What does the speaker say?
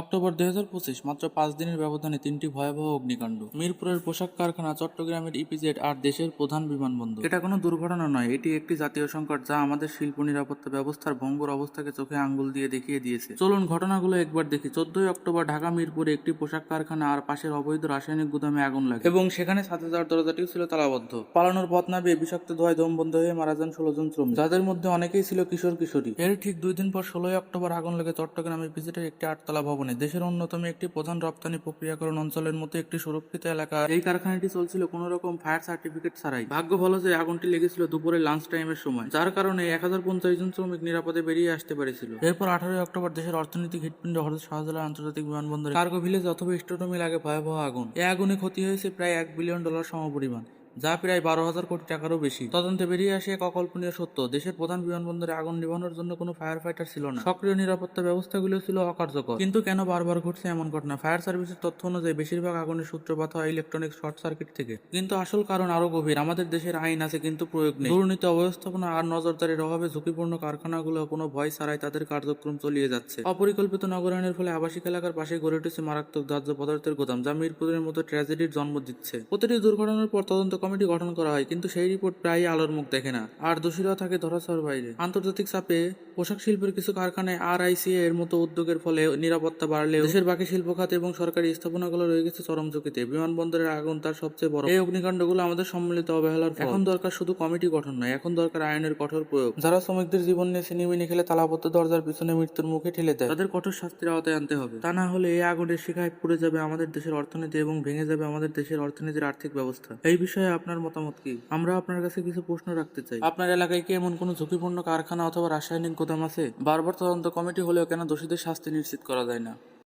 October দুই পঁচিশ, মাত্র পাঁচ দিনের ব্যবধানে তিনটি ভয়াবহ অগ্নিকাণ্ড। মিরপুরের পোশাক কারখানা চট্টগ্রামের ইপিজেড আর দেশের প্রধান বিমানবন্দর। এটা কোনো দুর্ঘটনা নয়, এটি একটি জাতীয় সংকট যা আমাদের শিল্প নিরাপত্তা ব্যবস্থার ভঙ্গুর অবস্থাকে চোখে আঙ্গুল দিয়ে দেখিয়ে দিয়েছে। চলুন ঘটনাগুলো একবার দেখি। চোদ্দই অক্টোবর ঢাকা মিরপুরে একটি পোশাক কারখানা আর পাশের অবৈধ রাসায়নিক গুদামে আগুন লাগে। এবং সেখানে সাথে যাওয়ার দরজাটিও ছিল তালাবদ্ধ। পালানোর পথ না পেয়ে বিষাক্ত ধোয়ায় দম বন্ধ হয়ে মারা যান ষোলো জন শ্রমিক। যাদের মধ্যে অনেকেই ছিল কিশোর কিশোরী এর ঠিক দুই দিন পর ষোলোই অক্টোবর আগুন লাগে চট্টগ্রামের ভিজিটের একটি আটতলা ভবনে দেশের অন্যতম একটি প্রধান রপ্তানি প্রক্রিয়াকরণ অঞ্চলের মতো একটি সুরক্ষিত এলাকা। এই কারখানাটি চলছিল কোনো রকম ফায়ার সার্টিফিকেট ছাড়াই। ভাগ্য ভালো যে আগুনটি লেগেছিল দুপুরে লাঞ্চ টাইমের সময় যার কারণে এক হাজার পঞ্চাশ জন শ্রমিক নিরাপদে বেরিয়ে আসতে পেরেছিল। এরপর আঠারোই অক্টোবর দেশের অর্থনৈতিক হৃৎপিণ্ড হরদ শাহজালাল আন্তর্জাতিক বিমানবন্দরে কার্গো ভিলেজ অথবা স্টোটোমিল আগে ভয়াবহ আগুন। এই আগুনে ক্ষতি হয়েছে প্রায় এক বিলিয়ন ডলার সমপরিমাণ। যা প্রায় বারো হাজার কোটি টাকারও বেশি। তদন্তে বেরিয়ে আসে এক অকল্পনীয় সত্য। দেশের প্রধান বিমানবন্দরে আগুন নিভানোর জন্য কোনো ফায়ার ফাইটার ছিল না। সক্রিয় নিরাপত্তা ব্যবস্থাগুলো ছিল অকার্যকর। কিন্তু কেন বারবার ঘটছে এমন ঘটনা? ফায়ার সার্ভিসের তথ্য অনুযায়ী বেশিরভাগ আগুনের সূত্রপাত হয় ইলেকট্রনিক শর্ট সার্কিট থেকে। কিন্তু আসল কারণ আরও গভীর। আমাদের দেশের আইন আছে, কিন্তু প্রয়োগ নেই। দুর্নীতি, অব্যবস্থাপনা আর নজরদারির অভাবে ঝুঁকিপূর্ণ কারখানাগুলো কোনো ভয় ছাড়াই তাদের কার্যক্রম চলিয়ে যাচ্ছে। অপরিকল্পিত নগরায়নের ফলে আবাসিক এলাকার পাশে গড়ে উঠেছে মারাত্মক দাহ্য পদার্থের গোদাম, যা মিরপুরের মতো ট্র্যাজেডির জন্ম দিচ্ছে। প্রতিটি দুর্ঘটনার পর তদন্ত কমিটি গঠন করা হয়, কিন্তু সেই রিপোর্ট প্রায়ই আলোর মুখ দেখে না। আর দোষীরা থাকে ধরাছোঁয়ার বাইরে। আন্তর্জাতিক চাপে পোশাক শিল্পের কিছু কারখানায় আর এর মতো উদ্যোগের ফলে নিরাপত্তা বাড়লেও দেশের বাকি শিল্প খাত এবং সরকারি স্থাপনাগুলো রয়ে গেছে চরম ঝুঁকিতে। বিমানবন্দরের আগুন তার সবচেয়ে বড়। এই অগ্নিকাণ্ডগুলো আমাদের সম্মিলিত অবহেলার এখন দরকার শুধু কমিটি গঠন নয়, এখন দরকার আইনের কঠোর প্রয়োগ। যারা শ্রমিকদের জীবন নিয়ে সিনেমিনি খেলে তালাবদ্ধ দরজার পিছনে মৃত্যুর মুখে ঠেলে দেয়, তাদের কঠোর শাস্তির আওতায় আনতে হবে। তা না হলে এই আগুনের শিখায় পুড়ে যাবে আমাদের দেশের অর্থনীতি এবং ভেঙে যাবে আমাদের দেশের অর্থনীতির আর্থিক ব্যবস্থা। এই আপনার মতামত কি? আমরা আপনার কাছে কিছু প্রশ্ন রাখতে চাই। আপনার এলাকায় কি এমন কোনো ঝুঁকিপূর্ণ কারখানা অথবা রাসায়নিক গোদাম আছে? বারবার তদন্ত কমিটি হলেও কেন দোষীদের শাস্তি নিশ্চিত করা যায় না?